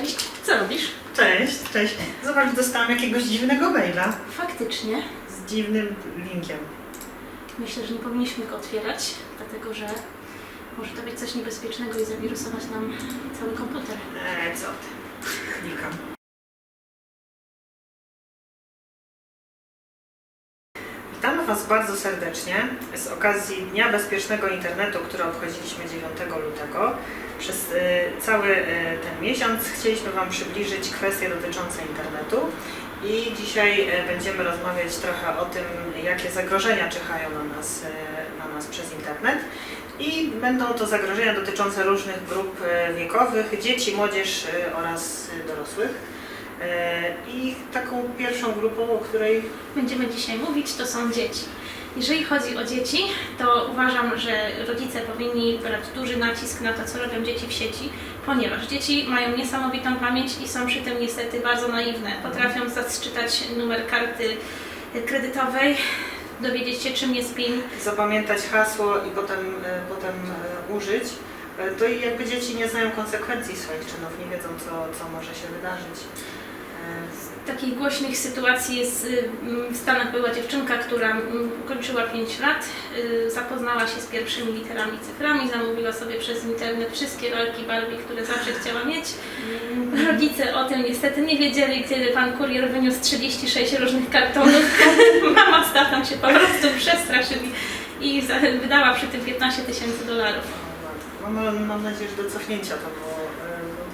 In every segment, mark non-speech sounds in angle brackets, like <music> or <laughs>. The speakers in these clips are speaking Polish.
Cześć, co robisz? Cześć, cześć. Zobacz, dostałam jakiegoś dziwnego maila Faktycznie. z dziwnym linkiem. Myślę, że nie powinniśmy go otwierać, dlatego że może to być coś niebezpiecznego i zawirusować nam cały komputer. Eee, co ty? Klikam. Bardzo serdecznie z okazji Dnia Bezpiecznego Internetu, który obchodziliśmy 9 lutego. Przez y, cały y, ten miesiąc chcieliśmy Wam przybliżyć kwestie dotyczące internetu i dzisiaj y, będziemy rozmawiać trochę o tym, jakie zagrożenia czyhają na nas, na nas przez internet. I będą to zagrożenia dotyczące różnych grup wiekowych, dzieci, młodzież oraz dorosłych. I taką pierwszą grupą, o której Będziemy dzisiaj mówić, to są dzieci. Jeżeli chodzi o dzieci, to uważam, że rodzice powinni brać duży nacisk na to, co robią dzieci w sieci, ponieważ dzieci mają niesamowitą pamięć i są przy tym niestety bardzo naiwne. Potrafią zaczytać numer karty kredytowej, dowiedzieć się, czym jest PIN, zapamiętać hasło i potem, e, potem e, użyć, e, to i jakby dzieci nie znają konsekwencji swoich czynów, nie wiedzą, co, co może się wydarzyć. Takich głośnych sytuacji jest, y, mm, w Stanach była dziewczynka, która mm, ukończyła 5 lat, y, zapoznała się z pierwszymi literami, cyframi, zamówiła sobie przez internet wszystkie lalki Barbie, które zawsze chciała mieć. Rodzice o tym niestety nie wiedzieli, kiedy pan kurier wyniósł 36 różnych kartonów. <laughs> Mama z tatą się po prostu przestraszyli i wydała przy tym 15 tysięcy dolarów. No, mam, nadzieję, że do cofnięcia to był, e, był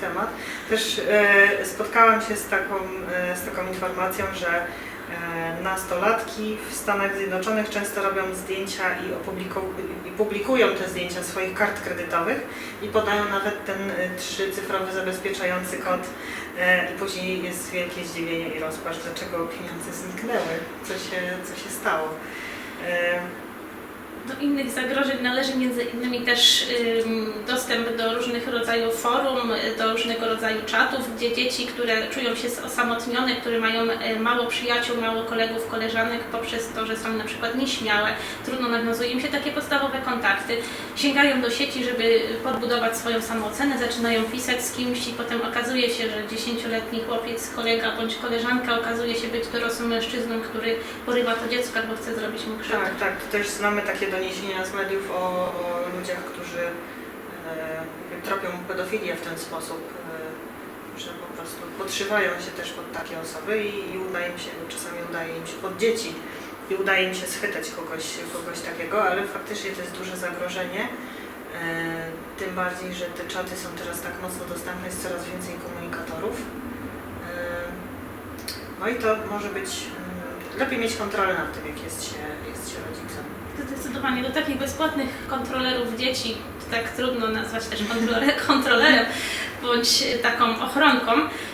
temat. Też e, spotkałam się z taką, e, z taką informacją, że e, nastolatki w Stanach Zjednoczonych często robią zdjęcia i, i publikują te zdjęcia swoich kart kredytowych i podają nawet ten trzycyfrowy zabezpieczający kod i później jest wielkie zdziwienie i rozpacz, dlaczego pieniądze zniknęły, co się, co się stało. Do innych zagrożeń należy między innymi też dostęp do różnych rodzajów forum, y, do różnego rodzaju czatów, gdzie dzieci, które czują się osamotnione, które mają y, mało przyjaciół, mało kolegów, koleżanek poprzez to, że są na przykład nieśmiałe, trudno nawiązuje im się takie podstawowe kontakty, sięgają do sieci, żeby podbudować swoją samoocenę, zaczynają pisać z kimś i potem okazuje się, że dziesięcioletni chłopiec, kolega bądź koleżanka okazuje się być dorosłym mężczyzną, który porywa to dziecko albo chce zrobić mu krzywdę. Tak, tak. Tu też znamy takie doniesienia z mediów o, o ludziach, którzy e, tropią pedofilię w ten sposób, e, że po prostu podszywają się też pod takie osoby i, i udaje im się, czasami udaje im się pod dzieci i udaje im się schwytać kogoś, kogoś takiego, ale faktycznie to jest duże zagrożenie. E, tym bardziej, że te czaty są teraz tak mocno dostępne, jest coraz więcej komunikatorów. E, no i to może być mm, lepiej mieć kontrolę nad tym, jak jest się, jest się rodzicem. Zdecydowanie do takich bezpłatnych kontrolerów dzieci, tak trudno nazwać też kontroler, <laughs> kontrolerem, bądź taką ochronką,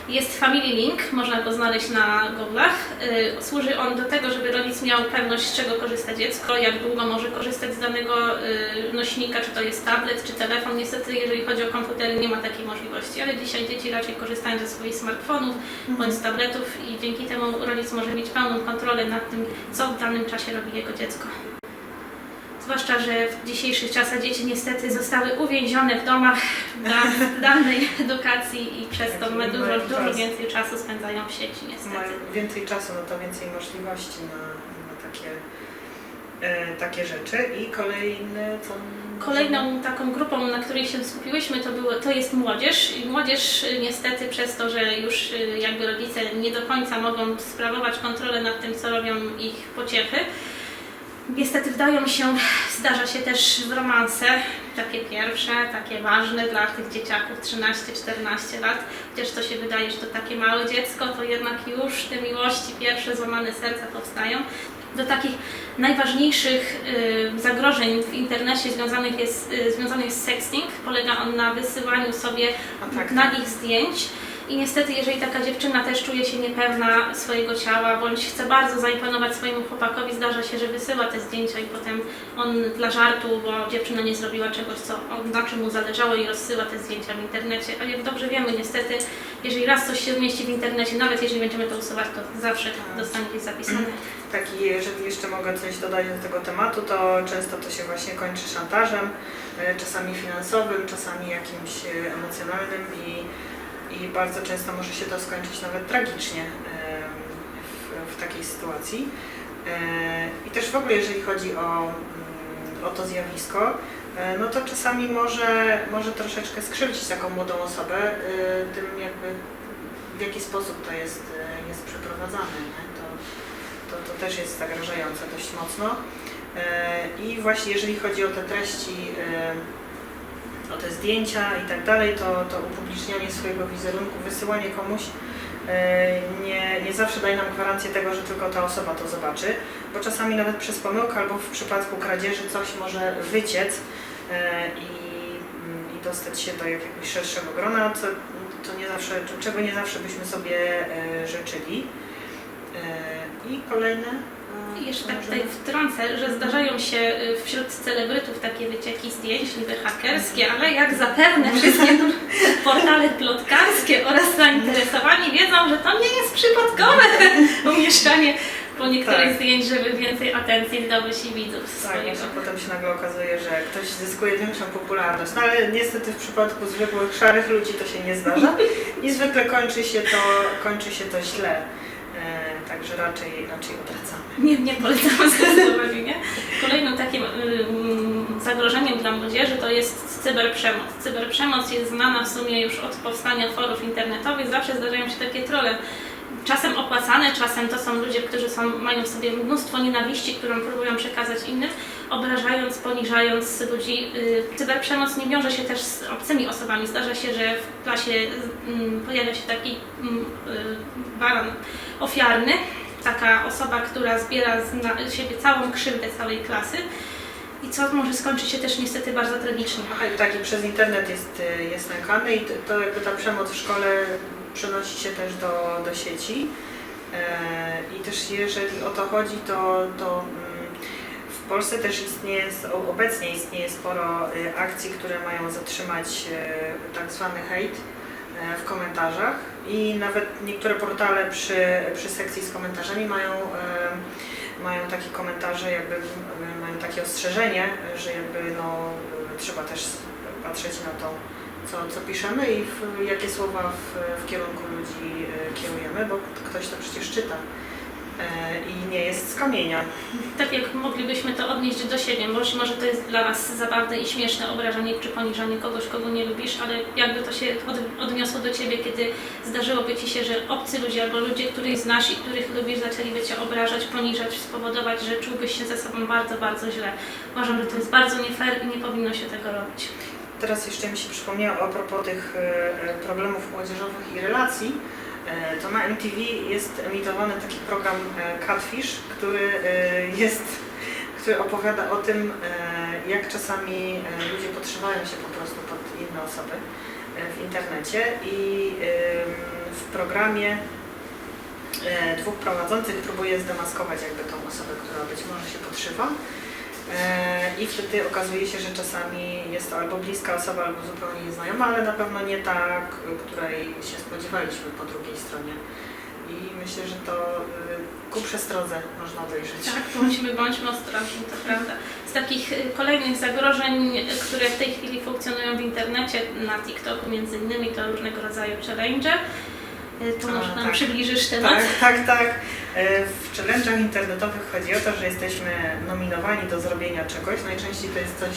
jest Family Link, można go znaleźć na Google'ach. Y, Służy on do tego, żeby rodzic miał pewność, z czego korzysta dziecko, jak długo może korzystać z danego y, nośnika, czy to jest tablet, czy telefon. Niestety, jeżeli chodzi o komputery, nie ma takiej możliwości, ale dzisiaj dzieci raczej korzystają ze swoich smartfonów bądź z tabletów i dzięki temu rodzic może mieć pełną kontrolę nad tym, co w danym czasie robi jego dziecko. Zwłaszcza, że w dzisiejszych czasach dzieci niestety zostały uwięzione w domach dla <laughs> danej edukacji i przez to my dużo, dużo czas. więcej czasu spędzają w sieci niestety. Mają więcej czasu, no to więcej możliwości na, na takie, e, takie rzeczy. I kolejny, co... Kolejną taką grupą, na której się skupiłyśmy, to, było, to jest młodzież. I młodzież y, niestety przez to, że już y, jakby rodzice nie do końca mogą sprawować kontrolę nad tym, co robią ich pociechy, niestety wdają się, zdarza się też w romanse, takie pierwsze, takie ważne dla tych dzieciaków 13-14 lat. Chociaż to się wydaje, że to takie małe dziecko, to jednak już te miłości, pierwsze złamane serca powstają. Do takich najważniejszych y, zagrożeń w internecie związanych, jest, y, związanych z sexting. Polega on na wysyłaniu sobie A tak, nagich zdjęć. I niestety, jeżeli taka dziewczyna też czuje się niepewna swojego ciała, bądź chce bardzo zaimponować swojemu chłopakowi, zdarza się, że wysyła te zdjęcia i potem on dla żartu, bo dziewczyna nie zrobiła czegoś, co na czym mu zależało i rozsyła te zdjęcia w internecie. A jak dobrze wiemy, niestety, jeżeli raz coś się umieści w internecie, nawet jeżeli będziemy to usuwać, to zawsze dostanie gdzieś zapisane. <clears throat> Tak, i jeżeli jeszcze mogę coś dodać do tego tematu, to często to się właśnie kończy szantażem, e, czasami finansowym, czasami jakimś e, emocjonalnym i i bardzo często może się to skończyć nawet tragicznie w, w takiej sytuacji. E, I też w ogóle jeżeli chodzi o, mm, o to zjawisko, e, no to czasami może, może troszeczkę skrzywdzić taką młodą osobę e, tym jakby w jaki sposób to jest, jest przeprowadzane. To, to, to też jest zagrażające dość mocno. I właśnie jeżeli chodzi o te treści, e, o te zdjęcia i tak dalej, to, to upublicznianie swojego wizerunku, wysyłanie komuś e, nie, nie zawsze daje nam gwarancję tego, że tylko ta osoba to zobaczy, bo czasami nawet przez pomyłkę albo w przypadku kradzieży coś może wyciec e, i, i dostać się do jakiegoś szerszego grona, co, to nie zawsze, czego nie zawsze byśmy sobie e, życzyli. I kolejne. Jeszcze tak tutaj wtrącę, że zdarzają się y, wśród celebrytów takie wycieki zdjęć, niby hakerskie, ale jak zapewne wszystkie <laughs> portale plotkarskie oraz zainteresowani wiedzą, że to nie jest przypadkowe <laughs> umieszczanie po niektórych Tak. zdjęć, żeby więcej atencji zdobyć i widzów Tak, swojego. właśnie potem się nagle okazuje, że ktoś zyskuje większą popularność. No ale niestety w przypadku zwykłych szarych ludzi to się nie zdarza i zwykle kończy się to, kończy się to źle. Także raczej, raczej odracamy. Nie, nie polecam <laughs> zdecydowanie, nie? Kolejnym takim zagrożeniem dla młodzieży to jest cyberprzemoc. Cyberprzemoc jest znana w sumie już od powstania forów internetowych. Zawsze zdarzają się takie trole. Czasem opłacane, czasem to są ludzie, którzy są, mają w sobie mnóstwo nienawiści, którą próbują przekazać innym, obrażając, poniżając ludzi. Y, Cyberprzemoc nie wiąże się też z obcymi osobami. Zdarza się, że w klasie mm, pojawia się taki mm, y, baran ofiarny, taka osoba, która zbiera na siebie całą krzywdę całej klasy i co może skończyć się też niestety bardzo tragicznie. Aha, i taki przez internet jest, e, jest nękany i to, to jakby ta przemoc w szkole przenosi się też do, do sieci. E, I też jeżeli o to chodzi, to, to mm, w Polsce też istnieje, obecnie istnieje sporo e, akcji, które mają zatrzymać e, tak zwany hejt e, w komentarzach i nawet niektóre portale przy, przy sekcji z komentarzami mają, e, mają takie komentarze, jakby mają takie ostrzeżenie, że jakby no, trzeba też patrzeć na to, co, co piszemy i w, jakie słowa w, w kierunku ludzi e, kierujemy, bo ktoś to przecież czyta e, i nie jest z kamienia. Tak jak moglibyśmy to odnieść do siebie, może, może to jest dla nas zabawne i śmieszne obrażanie czy poniżanie kogoś, kogo nie lubisz, ale jakby to się od, odniosło do Ciebie, kiedy zdarzyłoby Ci się, że obcy ludzie albo ludzie, których znasz i których lubisz, zaczęliby Cię obrażać, poniżać, spowodować, że czułbyś się ze sobą bardzo, bardzo źle. Uważam, że to jest bardzo nie fair i nie powinno się tego robić. Teraz jeszcze mi się przypomniało a propos tych e, e, problemów młodzieżowych i relacji. E, To na MTV jest emitowany taki program Catfish, który jest, który opowiada o tym, jak czasami ludzie podszywają się po prostu pod inne osoby w internecie i w programie dwóch prowadzących próbuje zdemaskować jakby tą osobę, która być może się podszywa. E, I wtedy okazuje się, że czasami jest to albo bliska osoba, albo zupełnie nieznajoma, ale na pewno nie ta, k- której się spodziewaliśmy po drugiej stronie. I myślę, że to y, ku przestrodze można obejrzeć. Tak, bądźmy, bądźmy ostrożni, to prawda. Z takich y, kolejnych zagrożeń, y, które w tej chwili funkcjonują w internecie, na TikToku między innymi, to różnego rodzaju challenge. Y, To może nam tak. przybliżysz temat? Tak, tak, tak. E, W challenge'ach internetowych chodzi o to, że jesteśmy nominowani do zrobienia czegoś. Najczęściej to jest coś,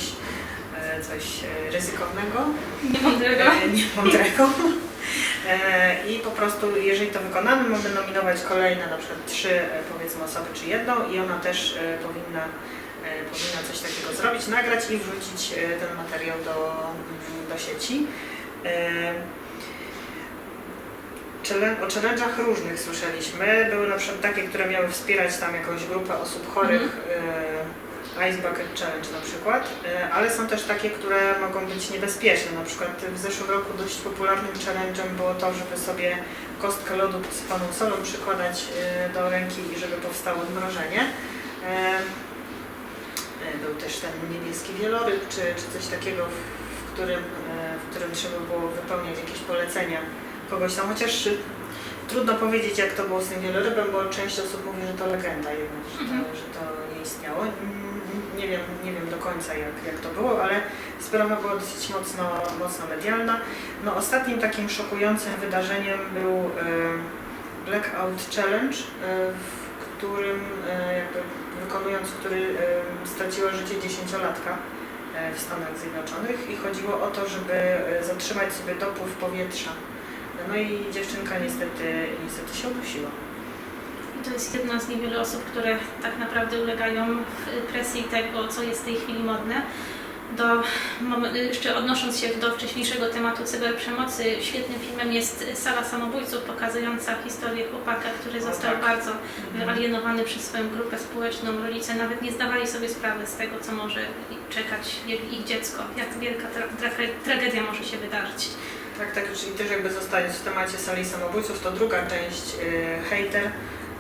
e, coś e, ryzykownego, Niemądrego. niemądrego. I po prostu, jeżeli to wykonamy, mamy nominować kolejne, na przykład trzy, powiedzmy, osoby czy jedną i ona też powinna, powinna coś takiego zrobić, nagrać i wrzucić ten materiał do, do sieci. O challenge'ach różnych słyszeliśmy. Były na przykład takie, które miały wspierać tam jakąś grupę osób chorych, e, Ice Bucket Challenge na przykład, e, ale są też takie, które mogą być niebezpieczne. Na przykład w zeszłym roku dość popularnym challenge'em było to, żeby sobie kostkę lodu posypaną solą przykładać e, do ręki i żeby powstało odmrożenie. Był też ten niebieski wieloryb, czy, czy coś takiego, w, którym, w którym trzeba było wypełniać jakieś polecenia kogoś tam, chociaż y, trudno powiedzieć jak to było z tym wielorybem, bo część osób mówi, że to legenda jednak, że to, Mhm. że to nie istniało. Mm, nie wiem, nie wiem do końca jak, jak to było, ale sprawa była dosyć mocno, mocno medialna. No, ostatnim takim szokującym wydarzeniem był e, Blackout Challenge, e, w którym e, jakby wykonując, który straciła życie dziesięciolatka w Stanach Zjednoczonych i chodziło o to, żeby zatrzymać sobie dopływ powietrza. No i dziewczynka niestety, niestety się udusiła. I to jest jedna z niewielu osób, które tak naprawdę ulegają presji tego, co jest w tej chwili modne. Do, jeszcze odnosząc się do wcześniejszego tematu cyberprzemocy, świetnym filmem jest Sala Samobójców, pokazująca historię chłopaka, który został tak. bardzo wyalienowany przez swoją grupę społeczną. Rodzice nawet nie zdawali sobie sprawy z tego, co może czekać ich ich dziecko, jak wielka tra- tra- tragedia może się wydarzyć. Tak, tak, czyli też jakby zostając w temacie sali samobójców, to druga część, y, Hater,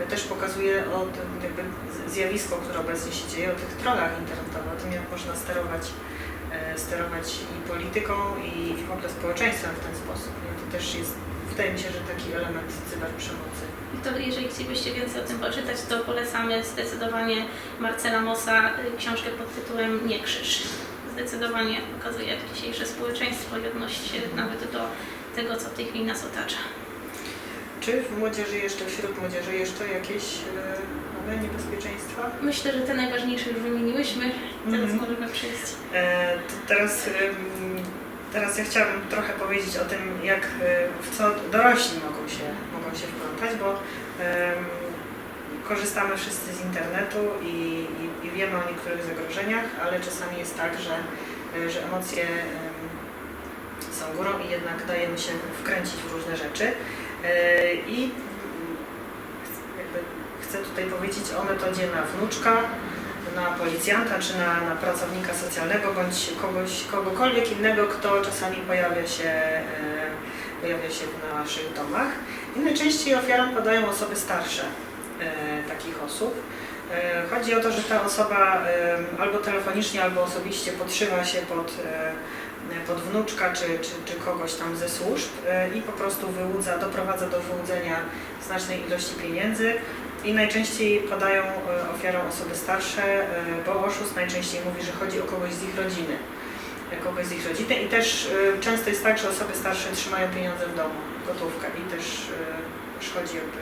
y, też pokazuje o tym jakby zjawisko, które obecnie się dzieje, o tych trollach internetowych, o tym jak można sterować, y, sterować i polityką i, w ogóle społeczeństwem w ten sposób. Nie? To też jest, wydaje mi się, że taki element cyberprzemocy. To jeżeli chcielibyście więcej o tym poczytać, to polecamy zdecydowanie Marcela Mosa y, książkę pod tytułem Nie krzyż. Zdecydowanie pokazuje, jak dzisiejsze społeczeństwo i odnosi się nawet do tego, co w tej chwili nas otacza. Czy w młodzieży jeszcze, wśród młodzieży jeszcze jakieś y, nowe niebezpieczeństwa? Myślę, że te najważniejsze już wymieniłyśmy. Teraz Mhm. możemy przejść. E, teraz, teraz ja chciałabym trochę powiedzieć o tym, jak, y, w co dorośli mogą się, mogą się wplątać, bo korzystamy wszyscy z internetu i, i, i wiemy o niektórych zagrożeniach, ale czasami jest tak, że, y, że emocje są górą i jednak dajemy się wkręcić w różne rzeczy. Y, I chcę tutaj powiedzieć o metodzie na wnuczka, na policjanta czy na, na pracownika socjalnego bądź kogoś, kogokolwiek innego, kto czasami pojawia się, e, pojawia się w naszych domach. I najczęściej ofiarą padają osoby starsze e, takich osób. E, chodzi o to, że ta osoba e, albo telefonicznie, albo osobiście podszywa się pod, e, pod wnuczka czy, czy, czy kogoś tam ze służb i po prostu wyłudza, doprowadza do wyłudzenia znacznej ilości pieniędzy. I najczęściej padają ofiarą osoby starsze, bo oszust najczęściej mówi, że chodzi o kogoś z ich rodziny. Kogoś z ich rodziny i też często jest tak, że osoby starsze trzymają pieniądze w domu, gotówkę i też, chodzi jakby.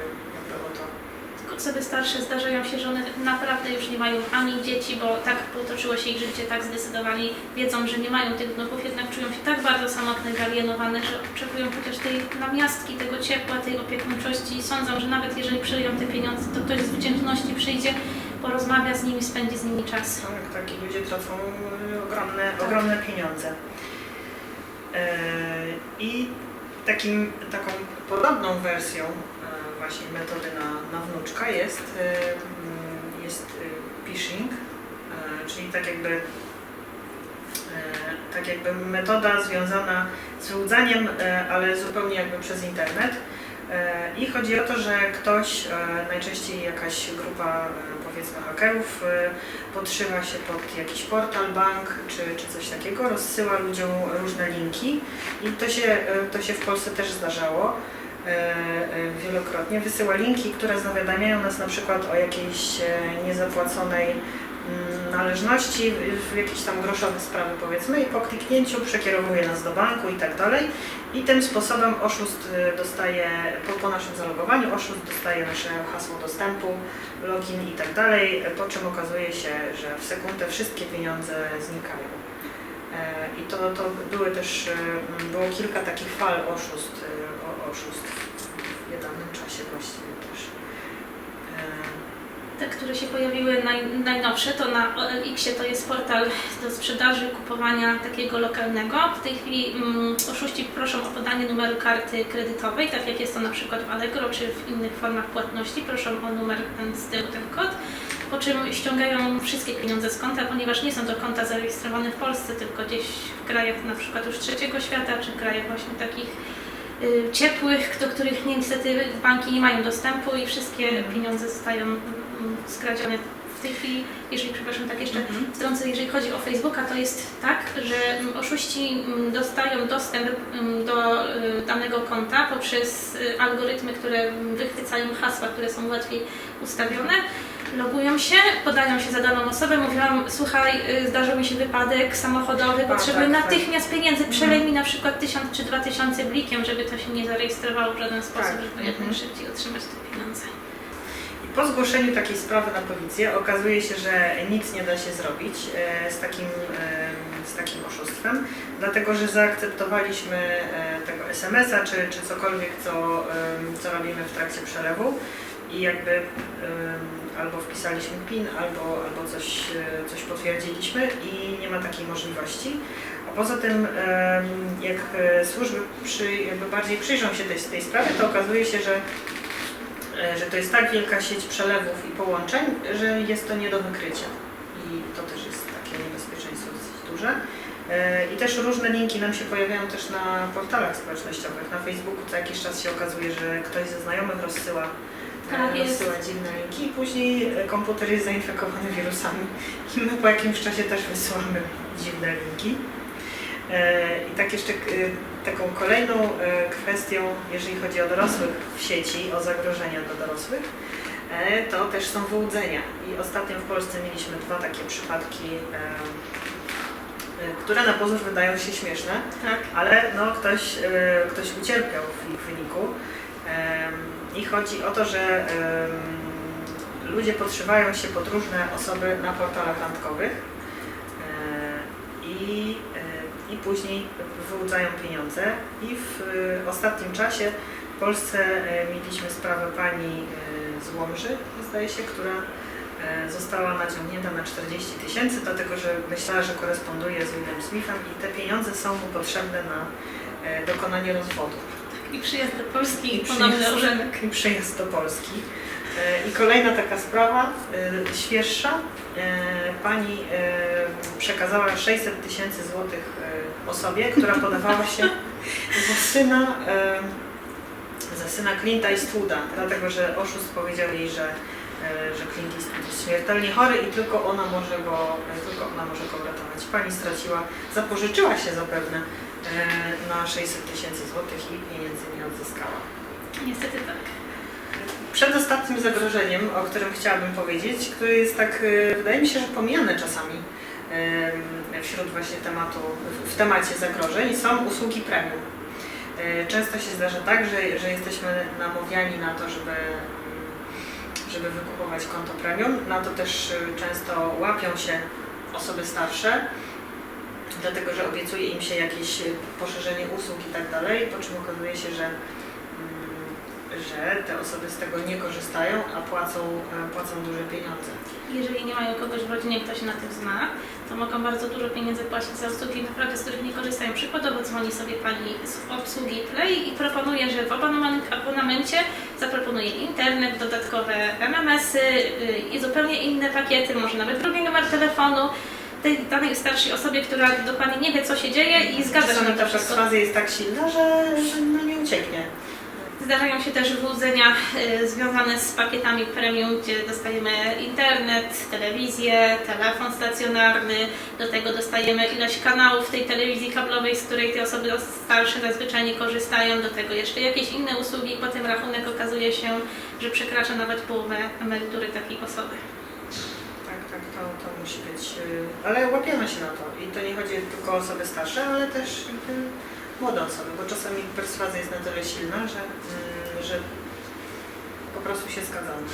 Osoby starsze zdarzają się, że one naprawdę już nie mają ani dzieci, bo tak potoczyło się ich życie, tak zdecydowali, wiedzą, że nie mają tych wnuków, jednak czują się tak bardzo samotne, wyalienowane, że oczekują chociaż tej namiastki, tego ciepła, tej opiekuńczości i sądzą, że nawet jeżeli przyjdą te pieniądze, to ktoś z wdzięczności przyjdzie, porozmawia z nimi, spędzi z nimi czas. Tak, taki ludzie tracą e, ogromne, Tak. ogromne pieniądze. E, I takim, taką podobną wersją e, właśnie metody na, na wnuczka jest, e, mm, jest e, phishing, e, czyli tak jakby, tak jakby metoda związana z wyłudzaniem, ale zupełnie jakby przez internet. I chodzi o to, że ktoś, najczęściej jakaś grupa powiedzmy hakerów, podszywa się pod jakiś portal, bank czy, czy coś takiego, rozsyła ludziom różne linki i to się, to się w Polsce też zdarzało wielokrotnie. Wysyła linki, które zawiadamiają nas na przykład o jakiejś e, niezapłaconej mm, należności w- jakieś tam groszowe sprawy powiedzmy i po kliknięciu przekierowuje nas do banku i tak dalej i tym sposobem oszust e, dostaje, po, po naszym zalogowaniu oszust dostaje nasze hasło dostępu, login i tak dalej, po czym okazuje się, że w sekundę wszystkie pieniądze znikają. E, I to, to były też, e, było kilka takich fal oszust, e, o- oszustw w niedawnym czasie właściwie też. E, Te, które się pojawiły naj, najnowsze, to na OLX-ie to jest portal do sprzedaży, kupowania takiego lokalnego. W tej chwili mm, oszuści proszą o podanie numeru karty kredytowej, tak jak jest to na przykład w Allegro czy w innych formach płatności. Proszą o numer ten z tyłu, ten kod. Po czym ściągają wszystkie pieniądze z konta, ponieważ nie są to konta zarejestrowane w Polsce, tylko gdzieś w krajach na przykład już trzeciego świata, czy krajach właśnie takich ciepłych, do których niestety banki nie mają dostępu i wszystkie Mhm. pieniądze zostają mm, skradzione. W tej chwili, jeżeli, przepraszam, tak jeszcze Mhm. wtrącę, jeżeli chodzi o Facebooka, to jest tak, że mm, oszuści mm, dostają dostęp mm, do y, danego konta poprzez y, algorytmy, które mm, wychwycają hasła, które są łatwiej ustawione logują się, podają się za daną osobę, mówiłam, słuchaj, y, zdarzył mi się wypadek samochodowy, A, potrzebuję tak, tak. natychmiast pieniędzy, przelej mi na przykład tysiąc czy dwa tysiące blikiem, żeby to się nie zarejestrowało w żaden sposób, Tak, żeby jak mhm. najszybciej otrzymać te pieniądze. I po zgłoszeniu takiej sprawy na policję okazuje się, że nic nie da się zrobić e, z takim, e, z takim oszustwem, dlatego że zaakceptowaliśmy e, tego SMS-a czy, czy cokolwiek, co, co robimy w trakcie przelewu i jakby albo wpisaliśmy PIN, albo, albo coś, e, coś potwierdziliśmy i nie ma takiej możliwości. A poza tym, jak e, służby przy, jakby bardziej przyjrzą się tej, tej sprawie, to okazuje się, że e, że to jest tak wielka sieć przelewów i połączeń, że jest to nie do wykrycia. I to też jest takie niebezpieczeństwo dosyć duże. I też różne linki nam się pojawiają też na portalach społecznościowych. Na Facebooku co jakiś czas się okazuje, że ktoś ze znajomych rozsyła, Tak, dziwne linki i później e, komputer jest zainfekowany wirusami. I my po jakimś czasie też wysyłamy dziwne linki. E, I tak jeszcze e, taką kolejną kwestią, jeżeli chodzi o dorosłych w sieci, o zagrożenia dla dorosłych, to też są wyłudzenia. I ostatnio w Polsce mieliśmy dwa takie przypadki, które na pozór wydają się śmieszne, Tak. ale no, ktoś, ktoś ucierpiał w ich wyniku. I chodzi o to, że ludzie podszywają się pod różne osoby na portalach randkowych e, i, e, i później wyłudzają pieniądze. I w e, ostatnim czasie w Polsce mieliśmy sprawę pani z Łomży, zdaje się, która została naciągnięta na 40 tysięcy, dlatego że myślała, że koresponduje z Willem Smithem i te pieniądze są mu potrzebne na dokonanie rozwodu. I przyjazd do Polski i ponowny. I przyjazd do Polski. E, I kolejna taka sprawa, e, świeższa. E, Pani przekazała 600 tysięcy złotych osobie, która podawała się <laughs> za syna, za syna Clint'a Eastwooda, dlatego że oszust powiedział jej, że, że Clint Eastwood jest śmiertelnie chory i tylko ona może go, tylko ona może go uratować. Pani straciła, zapożyczyła się zapewne na 600 tysięcy złotych i pieniędzy nie odzyskała. Niestety tak. Przedostatnim zagrożeniem, o którym chciałabym powiedzieć, które jest tak, e, wydaje mi się, że pomijane czasami wśród właśnie tematu, w temacie zagrożeń, są usługi premium. E, Często się zdarza tak, że, że jesteśmy namawiani na to, żeby, żeby wykupować konto premium. Na to też e, często łapią się osoby starsze, dlatego że obiecuje im się jakieś e, poszerzenie usług i tak dalej, po czym okazuje się, że mm, że te osoby z tego nie korzystają, a płacą, e, płacą duże pieniądze. Jeżeli nie mają kogoś w rodzinie, kto się na tym zna, to mogą bardzo dużo pieniędzy płacić za usługi, naprawdę z których nie korzystają. Przykładowo dzwoni sobie pani z obsługi Play i proponuje, że w abonamencie zaproponuje internet, dodatkowe MMS-y y, i zupełnie inne pakiety, może nawet drugi numer telefonu tej danej starszej osobie, która dokładnie nie wie, co się dzieje i zgadza się Czasami na ta wszystko. perswazja jest tak silna, że, że no nie ucieknie. Zdarzają się też wyłudzenia y, związane z pakietami premium, gdzie dostajemy internet, telewizję, telefon stacjonarny, do tego dostajemy ilość kanałów tej telewizji kablowej, z której te osoby starsze zazwyczaj nie korzystają, do tego jeszcze jakieś inne usługi, potem rachunek okazuje się, że przekracza nawet połowę emerytury takiej osoby. Tak, tak, to, to musi być. y, Ale łapiemy się na to. I to nie chodzi tylko o osoby starsze, ale też młode osoby, bo czasami perswazja jest na tyle silna, że, mm, że po prostu się zgadzamy.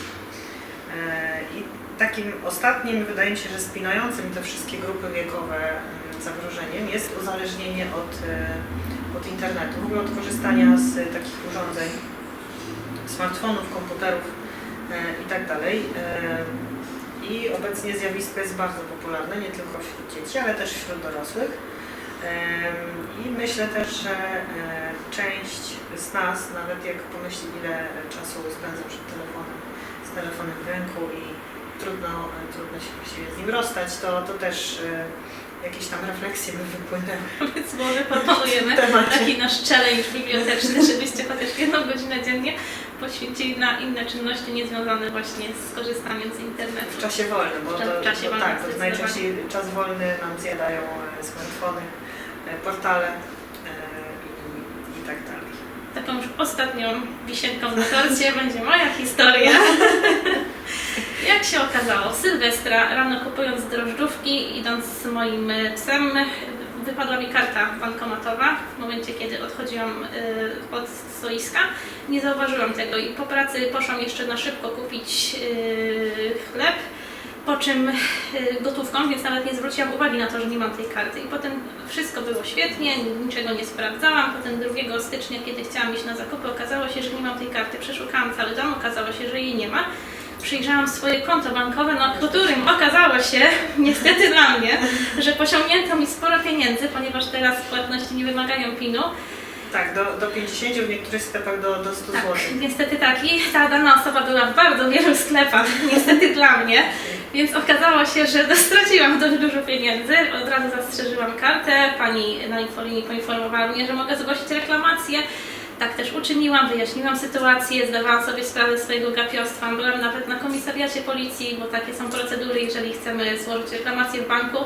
E, I takim ostatnim, wydaje mi się, że spinającym te wszystkie grupy wiekowe mm, zagrożeniem jest uzależnienie od, e, od internetu, w ogóle od korzystania z takich urządzeń, smartfonów, komputerów e, i obecnie zjawisko jest bardzo popularne, nie tylko wśród dzieci, ale też wśród dorosłych. I myślę też, że e, część z nas, nawet jak pomyśli, ile czasu spędza przed telefonem, z telefonem w ręku i trudno, trudno się właściwie z nim rozstać, to, to też e, jakieś tam refleksje by wypłynęły Więc może proponujemy taki nasz challenge biblioteczny, żebyście chociaż jedną godzinę dziennie poświęcili na inne czynności niezwiązane właśnie z korzystaniem z internetu. W czasie wolnym, bo, W to, czasie bo wolnym, tak, zdecydowanie. najczęściej czas wolny nam zjadają e, smartfony, e, portale e, i, i tak dalej. Taką już ostatnią wisienką na torcie <laughs> będzie moja historia. <laughs> Jak się okazało, Sylwestra rano kupując drożdżówki, idąc z moim psem, wypadła mi karta bankomatowa. W momencie, kiedy odchodziłam e, od stoiska, nie zauważyłam tego i po pracy poszłam jeszcze na szybko kupić e, chleb. Po czym e, gotówką, więc nawet nie zwróciłam uwagi na to, że nie mam tej karty. I potem wszystko było świetnie, niczego nie sprawdzałam. Potem 2 stycznia, kiedy chciałam iść na zakupy, okazało się, że nie mam tej karty. Przeszukałam cały dom, okazało się, że jej nie ma. Przyjrzałam swoje konto bankowe, na którym okazało się, <laughs> niestety dla mnie, że posiągnięto mi sporo pieniędzy, ponieważ teraz płatności nie wymagają PIN-u. Tak, do, do 50, w niektórych sklepach do, do 100 Tak, zł. niestety tak. I ta dana osoba była w bardzo wielu sklepach, <laughs> niestety dla mnie. Więc okazało się, że <laughs> straciłam dość dużo pieniędzy. Od razu zastrzeżyłam kartę. Pani na infolinii poinformowała mnie, że mogę zgłosić reklamację. Tak też uczyniłam, wyjaśniłam sytuację, zdawałam sobie sprawę swojego gapiostwa. Byłam nawet na komisariacie policji, bo takie są procedury, jeżeli chcemy złożyć reklamację w banku.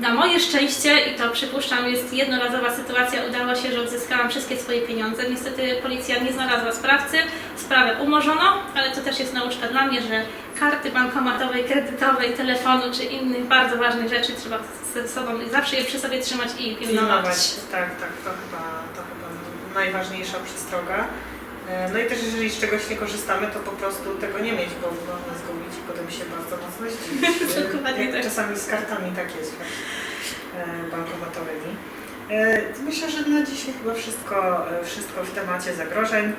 Na moje szczęście, i to przypuszczam jest jednorazowa sytuacja, udało się, że odzyskałam wszystkie swoje pieniądze. Niestety policja nie znalazła sprawcy, sprawę umorzono, ale to też jest nauczka dla mnie, że karty bankomatowej, kredytowej, telefonu czy innych bardzo ważnych rzeczy trzeba ze sobą zawsze je przy sobie trzymać i pilnować. Tak, tak, to chyba najważniejsza przestroga. E, No i też jeżeli z czegoś nie korzystamy, to po prostu tego nie mieć, bo można zgubić i potem się bardzo mocno <laughs> zdziwić. E, Jak tak. Czasami z kartami tak jest e, bankomatowymi. E, Myślę, że na dzisiaj chyba wszystko, e, wszystko w temacie zagrożeń.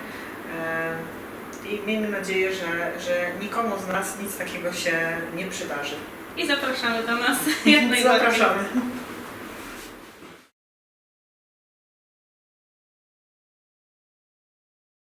E, I miejmy nadzieję, że, że nikomu z nas nic takiego się nie przydarzy. I zapraszamy do nas <laughs> jak najbardziej. Zapraszamy.